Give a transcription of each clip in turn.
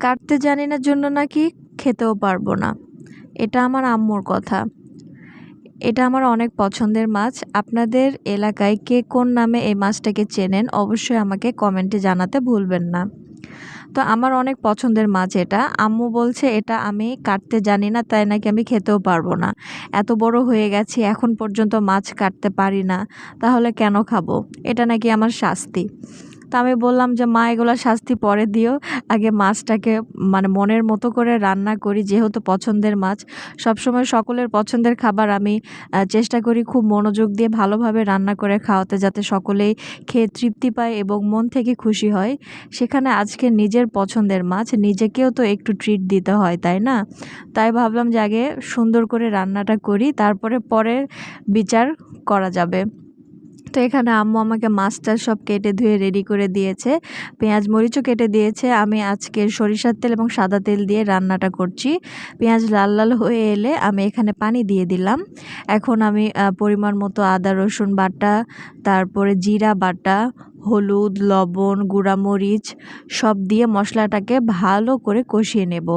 কাটতে জানি না জন্য নাকি খেতেও পারব না। এটা আমার আম্মুর কথা। এটা আমার অনেক পছন্দের মাছ। আপনাদের এলাকায় কে কোন নামে এই মাছটাকে চেনেন অবশ্যই আমাকে কমেন্টে জানাতে ভুলবেন না। তো আমার অনেক পছন্দের মাছ এটা। আম্মু বলছে, এটা আমি কাটতে জানি না, তাই নাকি আমি খেতেও পারব না। এত বড় হয়ে গেছি, এখন পর্যন্ত মাছ কাটতে পারি না। তাহলে কেন খাব? এটা নাকি আমার শাস্তি। তা আমি বললাম যে, মা, এগুলো শাস্তি পরে দিও। আগে মাছটাকে মানে মনের মতো করে রান্না করি, যেহেতু পছন্দের মাছ। সবসময় সকলের পছন্দের খাবার আমি চেষ্টা করি খুব মনোযোগ দিয়ে ভালোভাবে রান্না করে খাওয়াতে, যাতে সকলেই খেয়ে তৃপ্তি পায় এবং মন থেকে খুশি হয়। সেখানে আজকে নিজের পছন্দের মাছ, নিজেকেও তো একটু ট্রিট দিতে হয়, তাই না? তাই ভাবলাম যে, আগে সুন্দর করে রান্নাটা করি, তারপরে পরের বিচার করা যাবে। তো এখানে আম্মু আমাকে মাছটা সব কেটে ধুয়ে রেডি করে দিয়েছে। পেঁয়াজ মরিচও কেটে দিয়েছে। আমি আজকে সরিষার তেল এবং সাদা তেল দিয়ে রান্নাটা করছি। পেঁয়াজ লাল লাল হয়ে এলে আমি এখানে পানি দিয়ে দিলাম। এখন আমি পরিমাণ মতো আদা, রসুন বাটা, তারপরে জিরা বাটা হলুদ, লবণ, গুঁড়ামরিচ, সব দিয়ে মশলাটাকে ভালো করে কষিয়ে নেব।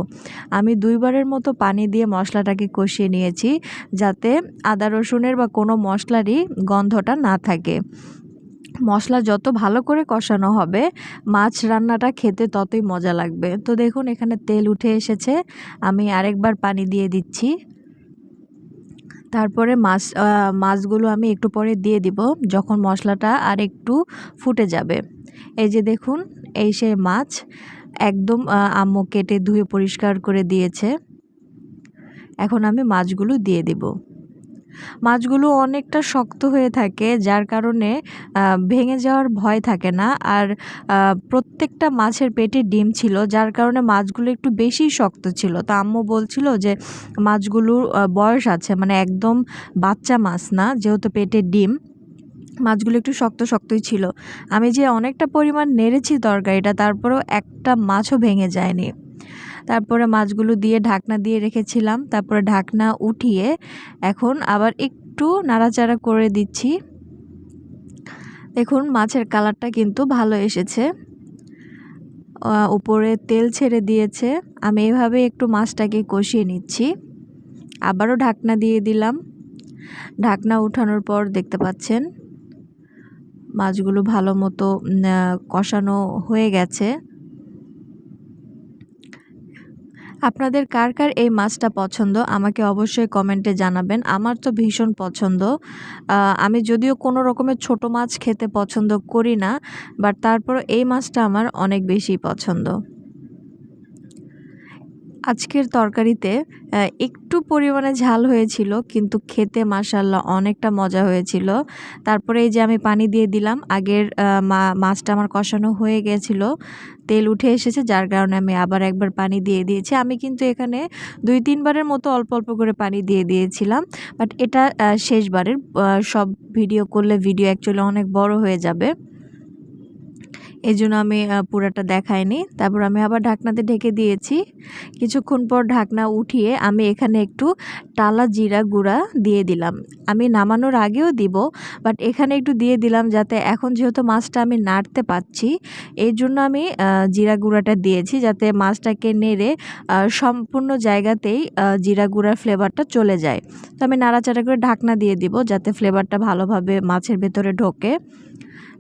আমি দুইবারের মতো পানি দিয়ে মশলাটাকে কষিয়ে নিয়েছি যাতে আদা, রসুনের বা কোনো মশলারই গন্ধটা না থাকে। মশলা যত ভালো করে কষানো হবে, মাছ রান্নাটা খেতে ততই মজা লাগবে। তো দেখুন, এখানে তেল উঠে এসেছে। আমি আরেকবার পানি দিয়ে দিচ্ছি। তারপরে মাছ মাছগুলো আমি একটু পরে দিয়ে দিব যখন মশলাটা আর একটু ফুটে যাবে। এই যে দেখুন, এই সে মাছ একদম আম্মু কেটে ধুয়ে পরিষ্কার করে দিয়েছে। এখন আমি মাছগুলো দিয়ে দিব। মাছগুলো অনেকটা শক্ত হয়ে থাকে, যার কারণে ভেঙে যাওয়ার ভয় থাকে না। আর প্রত্যেকটা মাছের পেটে ডিম ছিল, যার কারণে মাছগুলো একটু বেশি শক্ত ছিল। তো আম্মু বলছিল যে, মাছগুলোর বয়স আছে মানে একদম বাচ্চা মাছ না, যেহেতু পেটে ডিম, মাছগুলো একটু শক্ত শক্তই ছিল। আমি যে অনেকটা পরিমাণ নেড়েছি তরকারিটা, তারপরেও একটা মাছও ভেঙে যায়নি। তারপরে মাছগুলো দিয়ে ঢাকনা দিয়ে রেখেছিলাম। তারপরে ঢাকনা উঠিয়ে এখন আবার একটু নাড়াচাড়া করে দিচ্ছি। দেখুন, মাছের কালারটা কিন্তু ভালো এসেছে। উপরে তেল ছেড়ে দিয়েছে। আমি এভাবে একটু মাছটাকে কষিয়ে নিচ্ছি। আবারও ঢাকনা দিয়ে দিলাম। ঢাকনা উঠানোর পর দেখতে পাচ্ছেন, মাছগুলো ভালো মতো কষানো হয়ে গেছে। আপনাদের কার কার এই মাছটা পছন্দ, আমাকে অবশ্যই কমেন্টে জানাবেন। আমার তো ভীষণ পছন্দ। আমি যদিও কোনো রকমের ছোট মাছ খেতে পছন্দ করি না, বাট তারপর এই মাছটা আমার অনেক বেশি পছন্দ। আজকের তরকারিতে একটু পরিমাণে ঝাল হয়েছিল, কিন্তু খেতে মাসাল্লাহ অনেকটা মজা হয়েছিল। তারপরে এই যে আমি পানি দিয়ে দিলাম, আগের মাছটা আমার কষানো হয়ে গেছিল, তেল উঠে এসেছে, যার কারণে আমি আবার একবার পানি দিয়ে দিয়েছি। আমি কিন্তু এখানে দুই, তিনবারের মতো অল্প অল্প করে পানি দিয়ে দিয়েছিলাম, বাট এটা শেষবারের সব ভিডিও করলে ভিডিও অ্যাকচুয়ালি অনেক বড় হয়ে যাবে। এই জন্য আমি পুরাটা দেখাইনি। তারপর আমি আবার ঢাকনাতে ঢেকে দিয়েছি। কিছুক্ষণ পর ঢাকনা উঠিয়ে আমি এখানে একটু টালা জিরা গুঁড়া দিয়ে দিলাম। আমি নামানোর আগেও দিব, বাট এখানে একটু দিয়ে দিলাম যাতে এখন যেহেতু মাছটা আমি নাড়তে পাচ্ছি এই জন্য আমি জিরা গুঁড়াটা দিয়েছি যাতে মাছটাকে নেড়ে সম্পূর্ণ জায়গাতেই জিরা গুঁড়ার ফ্লেভারটা চলে যায়। তো আমি নাড়াচাড়া করে ঢাকনা দিয়ে দিব যাতে ফ্লেভারটা ভালোভাবে মাছের ভেতরে ঢোকে।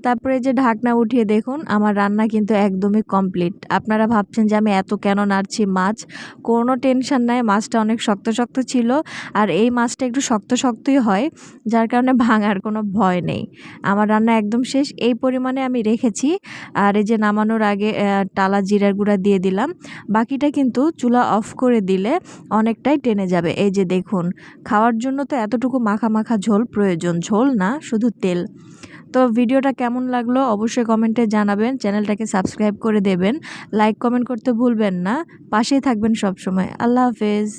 তারপরে যে ঢাকনা উঠিয়ে দেখুন, আমার রান্না কিন্তু একদমই কমপ্লিট আপনারা ভাবছেন যে আমি এত কেন নাড়ছি মাছ? কোনো টেনশন নাই, মাছটা অনেক শক্ত শক্ত ছিল আর এই মাছটা একটু শক্ত শক্তই হয়, যার কারণে ভাঙার কোনো ভয় নেই। আমার রান্না একদম শেষ, এই পরিমাণে আমি রেখেছি আর এই যে নামানোর আগে টালা জিরার গুঁড়া দিয়ে দিলাম। বাকিটা কিন্তু চুলা অফ করে দিলে অনেকটাই টেনে যাবে। এই যে দেখুন, খাওয়ার জন্য তো এতটুকু মাখা মাখা ঝোল প্রয়োজন, ঝোল না, শুধু তেল। তো ভিডিওটা কেমন লাগল অবশ্যই কমেন্টে জানাবেন, চ্যানেলটাকে সাবস্ক্রাইব করে দেবেন, লাইক, কমেন্ট করতে ভুলবেন না, পাশেই থাকবেন সবসময়, আল্লাহ হাফেজ।